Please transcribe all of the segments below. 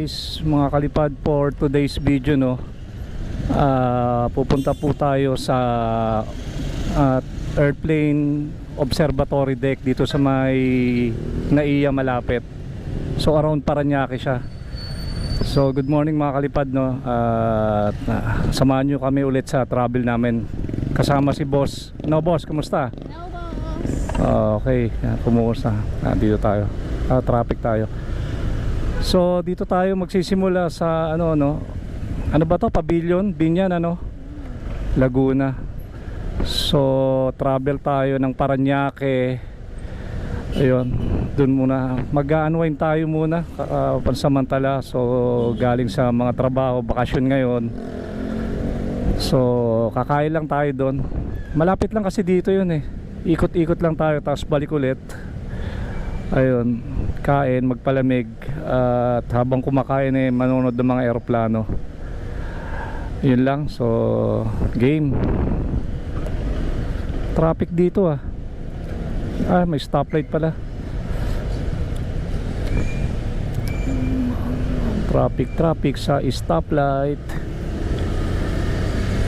guys mga kalipad for today's video no ah, pupunta po tayo sa ah, airplane observatory deck dito sa may naiya malapit so around Paranaque siya so good morning mga kalipad no ah, samahan nyo kami ulit sa travel namin kasama si boss no boss kumusta No, boss. Ah, okay, kumusta? Ah, dito tayo. Ah, traffic tayo. So, dito tayo magsisimula sa ano no. Ano ba 'to? Pavilion, Binyan ano? Laguna. So, travel tayo ng Paranaque. Ayun, doon muna. Mag-unwind tayo muna ah, pansamantala. So, galing sa mga trabaho, bakasyon ngayon. So, kakain lang tayo doon. Malapit lang kasi dito 'yun eh ikot-ikot lang tayo tapos balik ulit ayun kain magpalamig at habang kumakain eh manonood ng mga eroplano. Yun lang so game. Traffic dito ah. Ah may stoplight pala. Traffic traffic sa stoplight.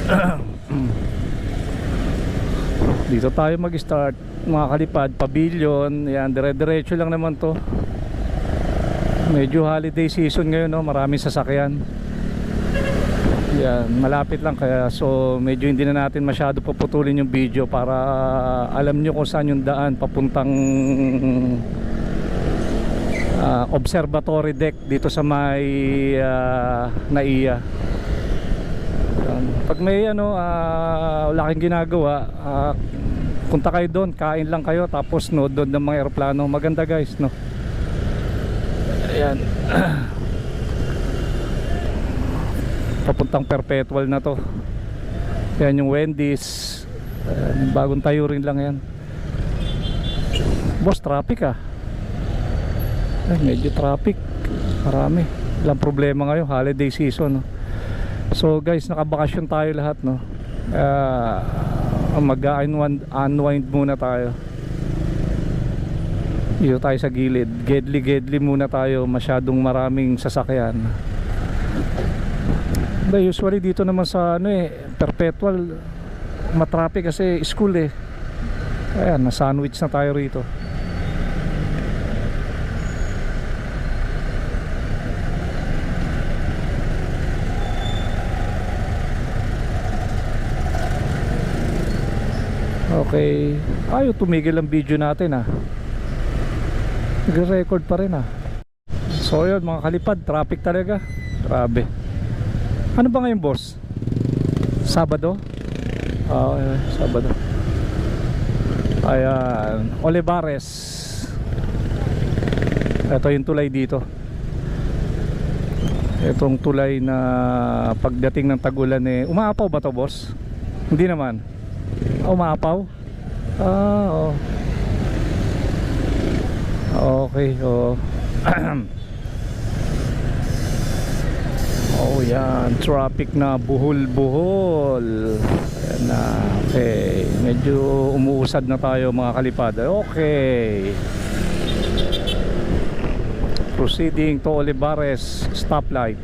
Dito tayo mag-start mga kalipad, pavilion yan, dire-diretso lang naman to medyo holiday season ngayon no? maraming sasakyan yan, malapit lang kaya so medyo hindi na natin masyado paputulin yung video para alam nyo kung saan yung daan papuntang ah, observatory deck dito sa may ah, naiya. Pag may ano, ah, wala kang ginagawa, ah, punta kayo doon, kain lang kayo tapos no doon ng mga eroplano. Maganda guys, no. Ayan. Papuntang perpetual na to. Yan yung Wendy's. Ayan, bagong tayo rin lang yan. Boss, traffic ah. Ay, medyo traffic. Marami. Ilang problema ngayon, holiday season. No? So guys, nakabakasyon tayo lahat no. Uh, mag-unwind unwind muna tayo. Dito tayo sa gilid. Gedli gedli muna tayo. Masyadong maraming sasakyan. But usually dito naman sa ano eh, perpetual matraffic kasi school eh. Ayan, na-sandwich na tayo rito. Okay. Ayaw tumigil ang video natin ah. Nagre-record pa rin ah. So yun mga kalipad, traffic talaga. Grabe. Ano ba ngayon boss? Sabado? Ah, okay, Sabado. Ayan, Olivares. Ito yung tulay dito. Itong tulay na pagdating ng tagulan eh, umaapaw ba to boss? Hindi naman. Ah, Umapaw? Ah, oh. Okay, oh. oh, yan. Traffic na buhol-buhol. Na. Okay. Medyo umuusad na tayo mga kalipad. Okay. Proceeding to Olivares stoplight.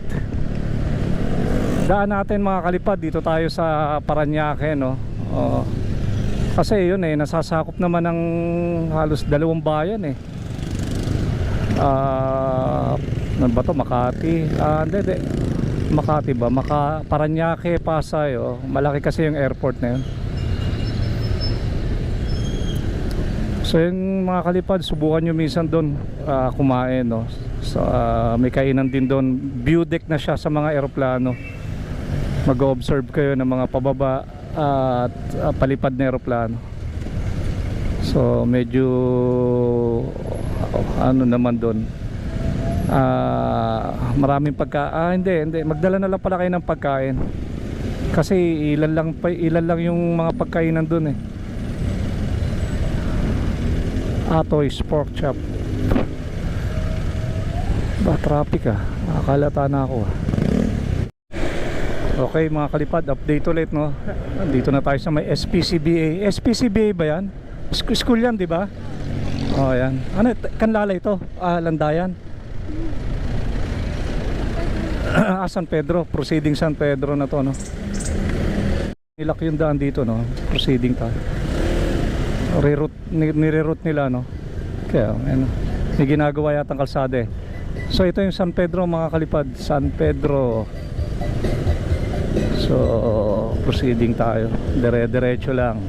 Daan natin mga kalipad dito tayo sa Paranaque no. Oo. Kasi yun eh nasasakop naman ng halos dalawang bayan eh. Ah, ano ba to Makati? Ah, hindi, hindi. Makati ba? Maka Paranaque, Pasay oh. Malaki kasi yung airport na yun. So yung mga kalipad, subukan nyo minsan doon ah, kumain no. So ah, may kainan din doon. View deck na siya sa mga eroplano. Mag-observe kayo ng mga pababa at ah, palipad na eroplano. So medyo ano naman doon. Ah, maraming pagka ah, hindi, hindi. Magdala na lang pala kayo ng pagkain. Kasi ilan lang pa ilan lang yung mga pagkainan doon eh. Atoy's Pork Chop Ba traffic ah Nakakalata na ako ah Okay mga kalipad Update ulit no Dito na tayo sa may SPCBA SPCBA ba yan? Sk- school yan di ba? Oh yan Ano kanlala ito? Ah landayan ah, San Pedro, proceeding San Pedro na to, no? Nilak yung daan dito, no? Proceeding tayo. Reroute, ni- nire-route nila, no? Kaya, ano, may ginagawa yata ang kalsada eh. So, ito yung San Pedro, mga kalipad. San Pedro. So, proceeding tayo. Dire-diretso lang.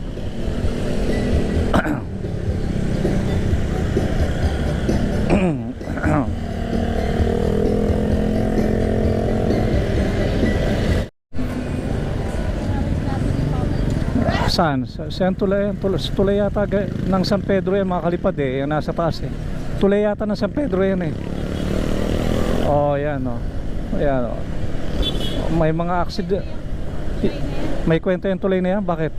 Saan? Sa, saan tulay, tulay, yata ng San Pedro yan mga kalipad eh. Yung nasa taas eh. Tulay yata ng San Pedro yan eh. Oh, yan oh. Ayan oh. May mga accident. May kwento yung tulay na yan? Bakit?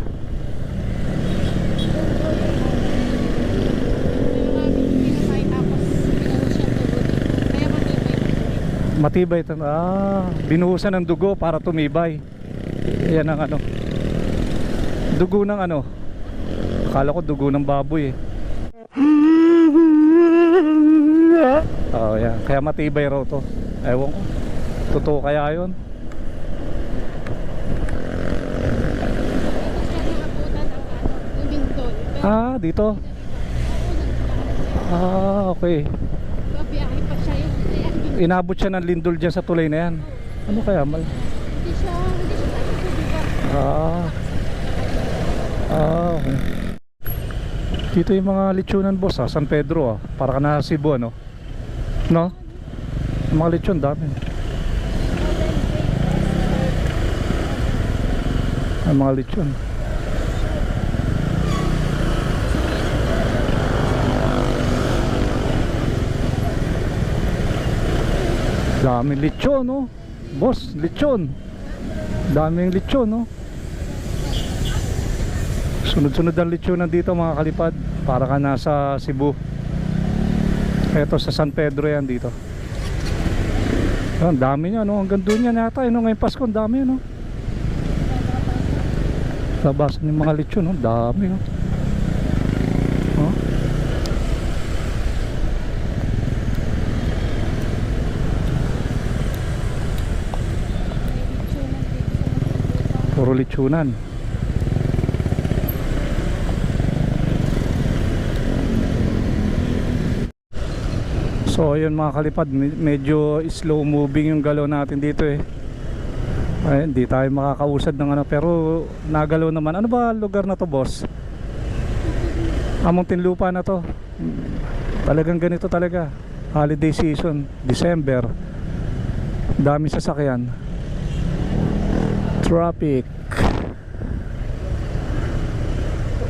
Matibay ito. Ah, binuhusan ng dugo para tumibay. Yan ang ano. Dugo ng ano? Akala ko dugo ng baboy eh. Oh, yan. Kaya matibay raw to. Ewan ko. Totoo kaya yun? Ah, dito. Ah, okay. Inabot siya ng lindol dyan sa tulay na yan. Ano kaya? Mal hindi siya, hindi siya ah. Ah, okay. Dito yung mga lechonan boss ah, San Pedro ah. Para ka na Cebu ano? No? Yung mga lechon dami. Ang mga lechon. Daming lechon no? Boss, lechon. Daming lechon no? Sunod-sunod ang lechon dito mga kalipad Para ka nasa Cebu Ito sa San Pedro yan dito Ang dami niya no Hanggang doon yan yata eh, no? Ngayong Pasko ang dami no Labasan yung mga lechon no Dami no oh. Puro lechonan So ayun mga kalipad, me- medyo slow moving yung galaw natin dito eh. Ay, hindi tayo makakausad ng ano pero nagalaw naman. Ano ba lugar na to, boss? Amuntin lupa na to. Talagang ganito talaga. Holiday season, December. Dami sasakyan. Traffic.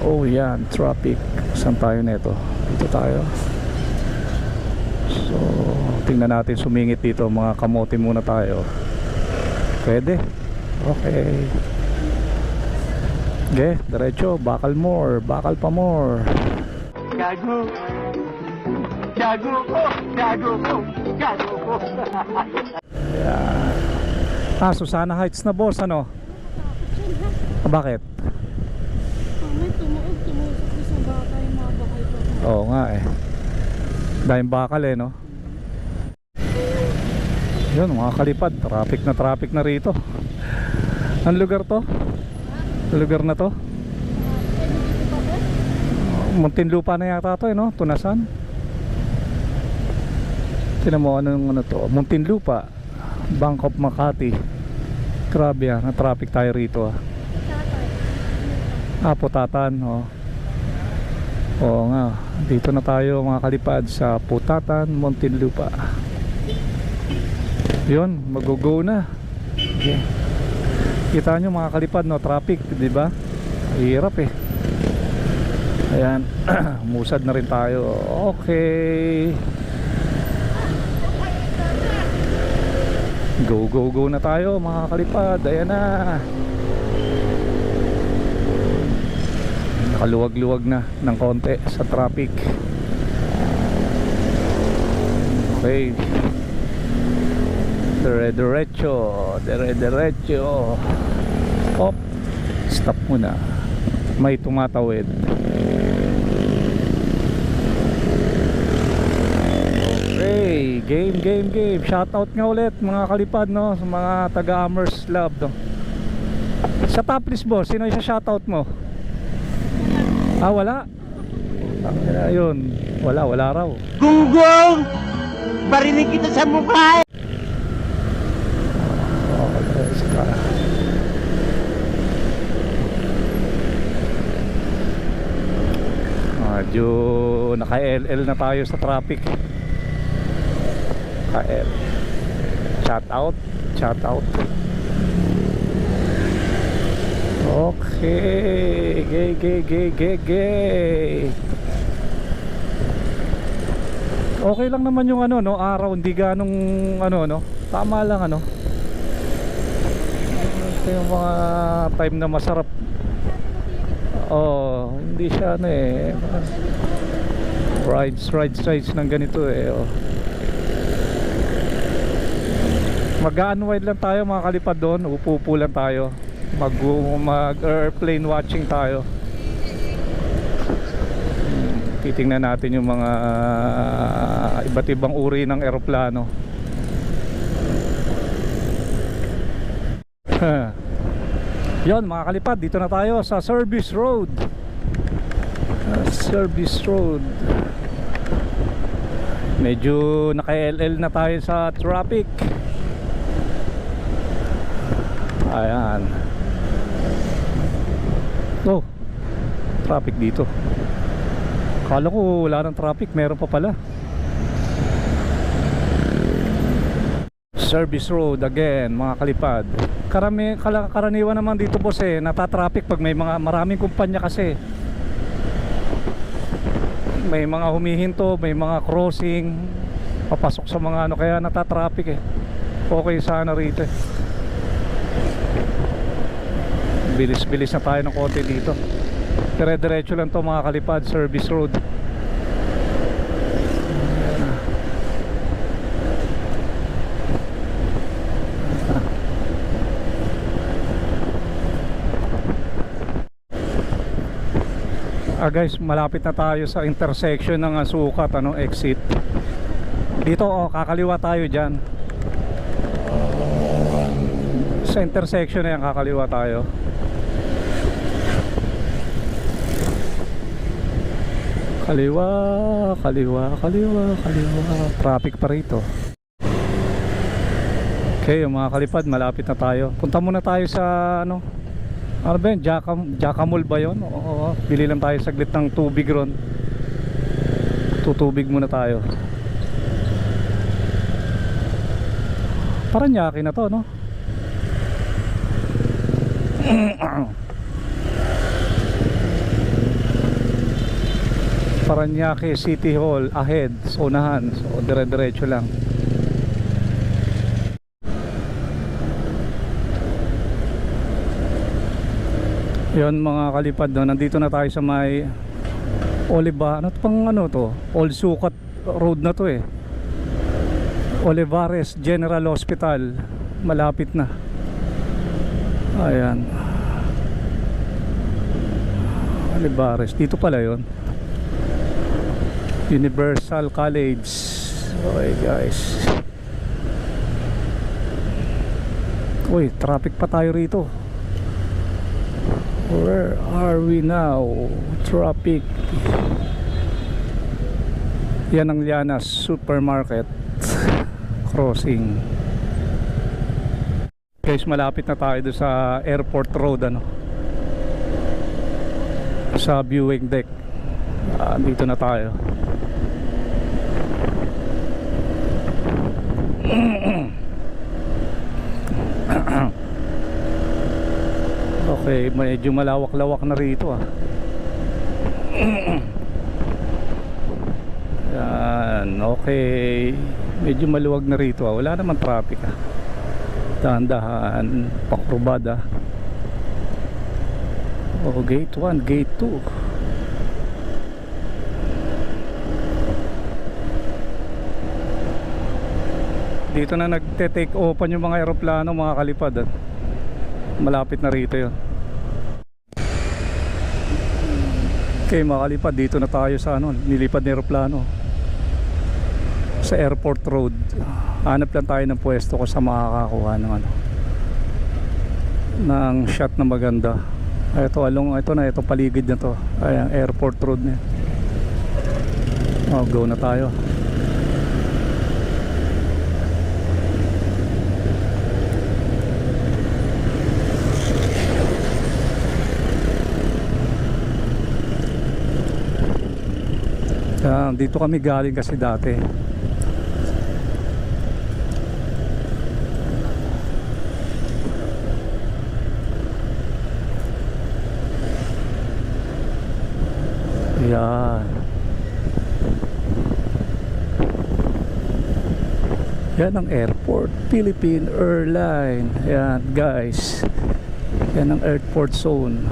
Oh yan, traffic. Saan tayo nito? Dito tayo. So, tingnan natin sumingit dito mga kamote muna tayo. Pwede. Okay. Okay, diretso, bakal more, bakal pa more. Gago. Gago ko. Gago ko. Gago ko. Ayan. Ah, Susana Heights na boss, ano? Ah, bakit? Oo nga eh. Dahil bakal eh, no? Yun, mga kalipad. Traffic na traffic na rito. Ang lugar to? Ang lugar na to? Muntinlupa na yata to eh, no? Tunasan. Tinan mo anong ano to? Muntinlupa. Bank of Makati. Grabe ah, na-traffic tayo rito ah. Ah, Putatan, oh. Oo nga, dito na tayo mga kalipad sa Putatan, Muntinlupa. Yun, mag-go na. Okay. Kita nyo mga kalipad, no, traffic, di ba? Hirap eh. Ayan, musad na rin tayo. Okay. Go, go, go na tayo mga kalipad. Ayan na. Nakaluwag-luwag na ng konti sa traffic. Okay. Dire-diretso. Dire-diretso. Op. Stop muna. May tumatawid. Okay. Game, game, game. Shoutout nga ulit mga kalipad no sa mga taga Amers Love no. Sa top list boss, sino yung shoutout mo? Ah, wala. Ah, yun. Wala, wala raw. Gunggong! Barinig kita sa mukha! Saka. Medyo naka-LL na tayo sa traffic. Naka-L. Shout out, shout out. Okay, gay, gay, gay, gay, gay. Okay lang naman yung ano no, araw hindi ganong ano no. Tama lang ano. Ito yung mga time na masarap. Oh, hindi siya ano eh. Rides, rides, rides ng ganito eh. Oh. Mag-unwind lang tayo mga kalipad doon. Upo-upo lang tayo. Mag, mag airplane watching tayo. Hmm, Titingnan natin yung mga ah, iba't ibang uri ng eroplano. Yon mga kalipad, dito na tayo sa Service Road. Ah, Service Road. Medyo naka-LL na tayo sa traffic. Ayan. Oh, traffic dito. Kala ko wala ng traffic, meron pa pala. Service road again, mga kalipad. Karami, kala, karaniwan naman dito boss eh, natatraffic pag may mga maraming kumpanya kasi. May mga humihinto, may mga crossing, papasok sa mga ano, kaya natatraffic eh. Okay sana rito eh. Bilis-bilis na tayo ng konti dito. Dire-diretso lang to mga kalipad, service road. Ah guys, malapit na tayo sa intersection ng Asukat, ano, exit. Dito oh, kakaliwa tayo diyan. Intersection na yan, kakaliwa tayo. Kaliwa, kaliwa, kaliwa, kaliwa. Traffic pa rito. Okay, yung mga kalipad, malapit na tayo. Punta muna tayo sa ano, ano ba yun? Jacam, ba yun? Oo, bili lang tayo saglit ng tubig ron. Tutubig muna tayo. Paranaque na to, no? Paranaque City Hall ahead, sa unahan. So, dire-diretso lang. Yon mga kalipad no, nandito na tayo sa may Oliva, ano pang ano to? Old Sukat Road na to eh. Olivares General Hospital, malapit na. Ayan. Olivares, dito pala 'yon. Universal College. Okay guys. Uy, traffic pa tayo rito. Where are we now? Traffic. Yan ang Lianas Supermarket Crossing. Guys, malapit na tayo doon sa Airport Road ano. Sa viewing deck. Ah, dito na tayo. Okay, medyo malawak-lawak na rito ah. Yan, okay. Medyo maluwag na rito ah. Wala naman traffic ah. Dahan-dahan, pakurbada. Oh, gate 1, gate 2. Dito na nagte-take open yung mga eroplano mga kalipad ah. Malapit na rito yun. Okay mga kalipad, dito na tayo sa ano, nilipad na eroplano. sa airport road hanap lang tayo ng pwesto kung sa makakakuha ng ano ng shot na maganda. Ito along ito na ito paligid na to. Ayan airport road na oh go na tayo. Yan, dito kami galing kasi dati. Yan. Yan ang airport. Philippine Airline. Yan guys. Yan ang airport zone.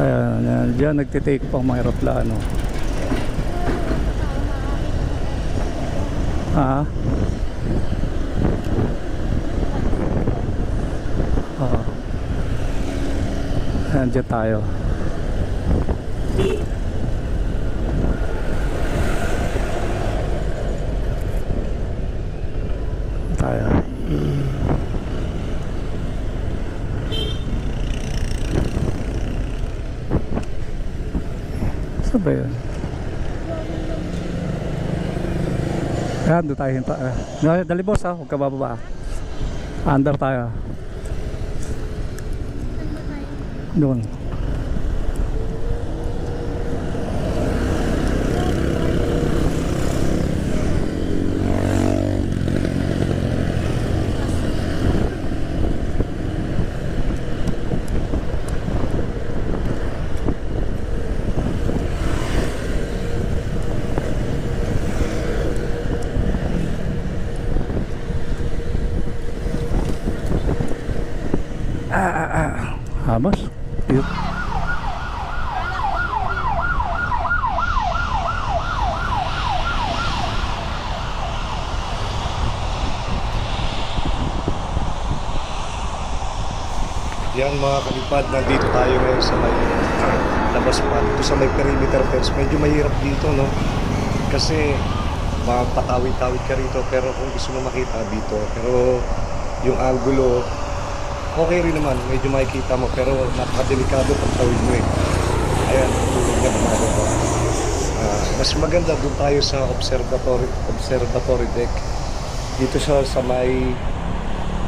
Ayan, Diyan nagtitake pa ang mga aeroplano. Ayan, dyan tayo. Tayo. Ba yun? Ayan, doon tayo hinta. ah. Dali- boss ha, huwag ka bababa. ah. Under tayo. ah. Doon. Ah, ah, ah. Habas. Yun. Yan mga kalipad, nandito tayo ngayon sa may labas pa dito sa may perimeter fence. Medyo mahirap dito, no? Kasi mapatawid-tawid ka rito pero kung gusto mo makita dito. Pero yung angulo, okay rin naman. Medyo makikita mo pero napakadelikado pag tawid mo eh. Ayan, tulog na bumaba ko. Ah, mas maganda doon tayo sa observatory observatory deck. Dito sa sa may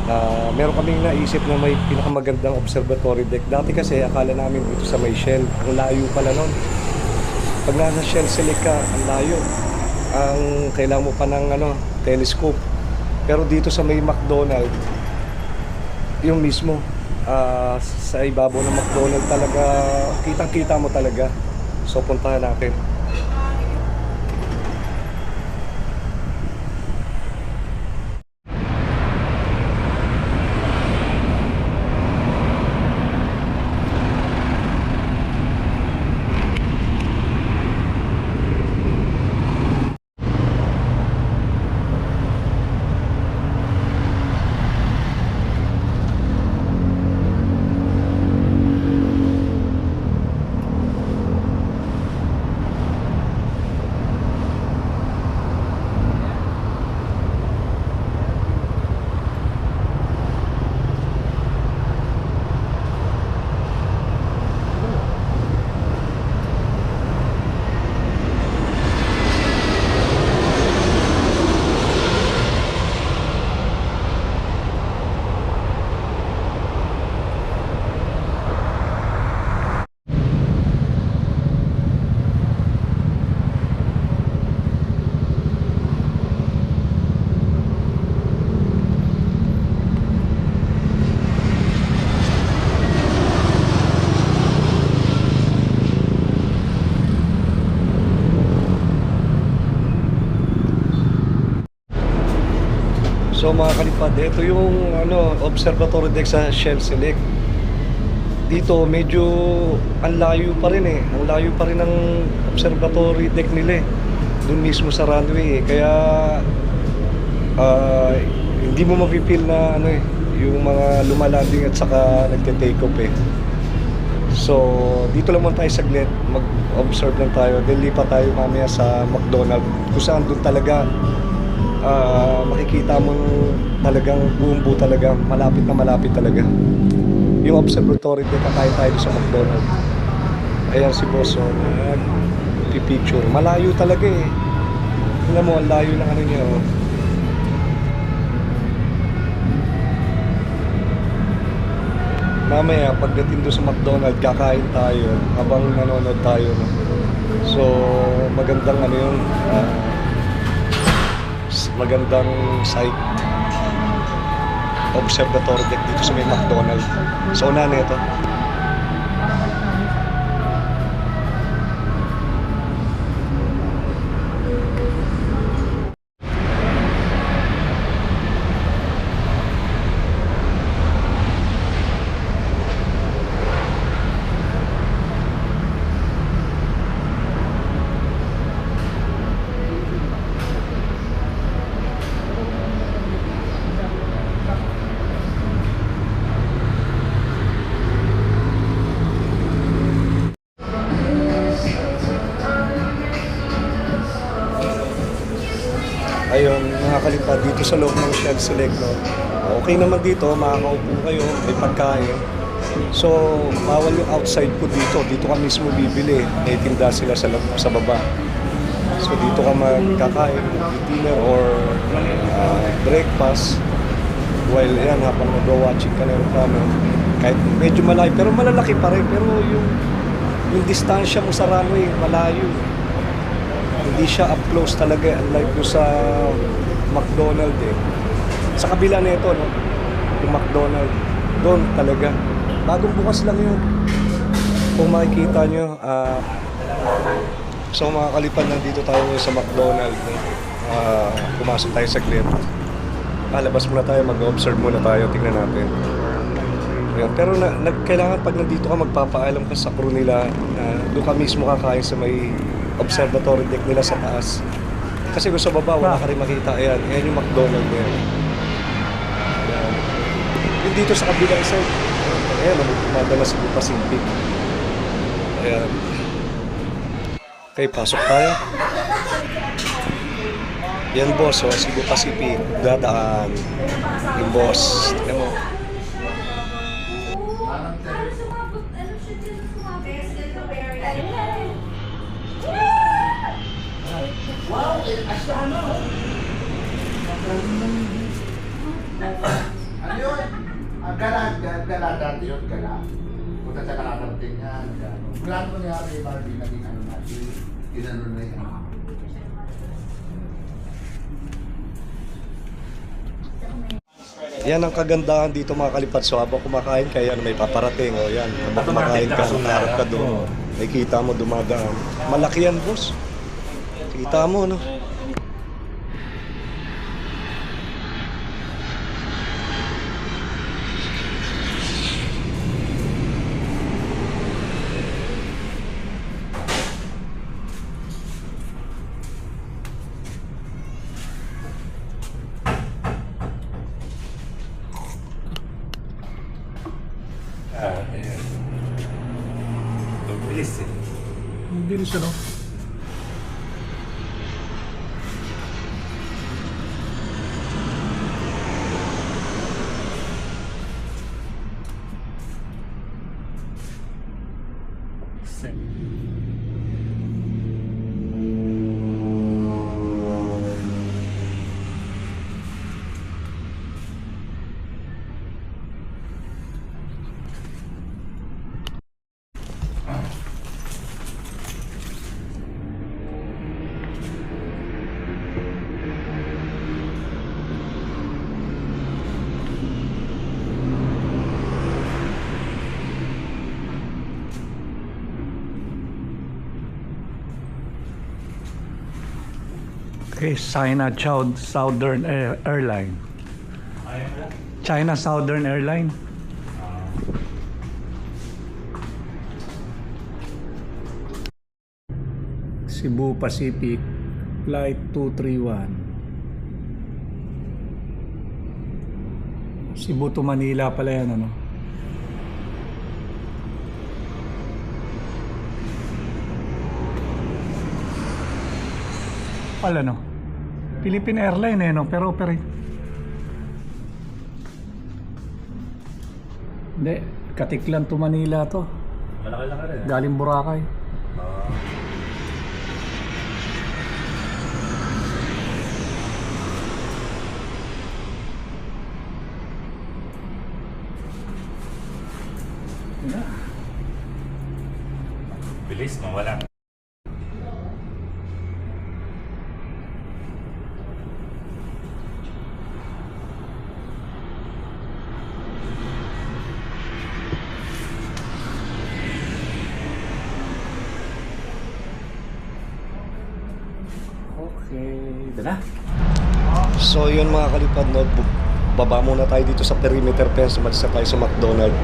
na meron kaming naisip na may pinakamagandang observatory deck. Dati kasi akala namin dito sa may Shell, ang layo pala nun. Pag nasa Shell Select ang layo. Ang kailangan mo pa ng ano, telescope. Pero dito sa may McDonald, yung mismo, ah, sa ibabaw ng McDonald talaga, kitang-kita mo talaga. So puntahan natin. So mga kalipad, ito yung ano, observatory deck sa Shell Select. Dito medyo ang layo pa rin eh. Ang layo pa rin ng observatory deck nila eh. Doon mismo sa runway eh. Kaya ah, hindi mo mapipil na ano eh, yung mga lumalanding at saka nagte-take off eh. So, dito lang muna tayo saglit, mag-observe lang tayo. Then lipat tayo mamaya sa McDonald's kung saan doon talaga ah, makikita mo talagang buong buo talaga, malapit na malapit talaga. Yung observatory din kakain tayo sa McDonald's. Ayan si Boss, oh, nag-picture. Malayo talaga eh. Tingnan mo, ang layo ng ano niya, oh. Mamaya, pagdating doon sa McDonald's, kakain tayo habang nanonood tayo. No? So, magandang ano yun, ah, s- magandang site observatory deck dito sa may McDonald's. So, una na ito. Dito sa loob ng Shell Select, no? Okay naman dito, makakaupo kayo, may pagkain. So, bawal yung outside po dito. Dito ka mismo bibili. May tinda sila sa, lab- sa baba. So, dito ka magkakain, dinner or uh, breakfast. While yan, habang nag-watching ka ng ano, kahit medyo malayo, pero malalaki pa rin. Pero yung, yung distansya mo sa runway, malayo. Hindi siya up close talaga unlike sa McDonald's eh. Sa kabila nito, no? Yung McDonald's, doon talaga. Bagong bukas lang yun. Kung makikita nyo, ah, so mga kalipad, nandito tayo sa McDonald's. No? Ah, pumasok tayo sa saglit. Palabas muna tayo, mag-observe muna tayo, tingnan natin. Ayan. Pero na, nag, kailangan pag nandito ka, magpapaalam ka sa crew nila na doon ka mismo kakain sa may observatory deck nila sa taas. Kasi sa baba, wala ka rin makita. Ayan, ayan yung McDonald's na yan. Ayan. Yung dito sa kabilang side, ayan, madala sa Pacific. Ayan. Okay, pasok tayo. Yan boss, oh, Cebu Pacific, dadaan. Yung boss, tingnan mo. Ano yun? Ang gala, gala, gala dati yun, gala. Punta sa kakarating niya, gano. Mula nung nangyari, Barbie, naging ano na, ginano na yan. Yan ang kagandahan dito mga kalipad. So habang kumakain ka, yan may paparating. O yan, habang kumakain ka, nakarap ka doon. May kita mo dumadaan. Malaki yan, boss. Kita mo, no? Okay, China Southern Air- Airline. China Southern Airline. Cebu Pacific Flight 231. Cebu to Manila pala yan ano. Pala no. Philippine Airline eh no, pero operate. Hindi, Katiklan to Manila to. Malaki-laki rin. Galing Boracay. Yeah. Muna tayo dito sa perimeter fence, umalis na tayo sa McDonald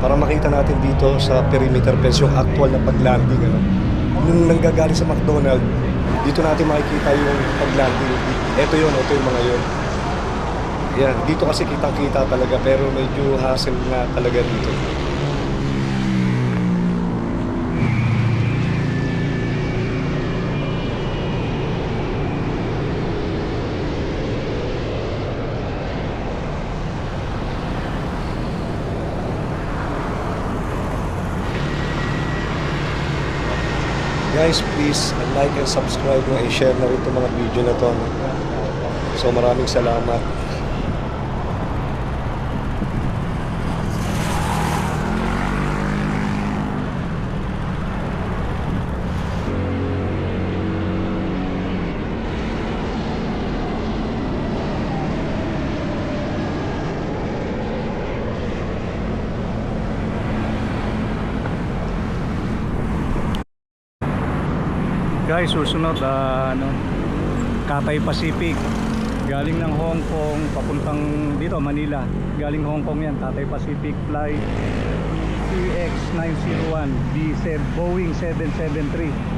para makita natin dito sa perimeter fence yung actual na paglanding. Ano? Nung nanggagaling sa McDonald, dito natin makikita yung paglanding. Ito yun, ito yung mga yun. Yan, dito kasi kitang-kita talaga pero medyo hassle nga talaga dito. Guys, please like and subscribe na i-share na rin itong mga video na to. So maraming salamat. Guys, susunod ah, ano, Cathay Pacific. Galing ng Hong Kong papuntang dito Manila. Galing Hong Kong 'yan, Cathay Pacific flight CX901 B7 Boeing 773.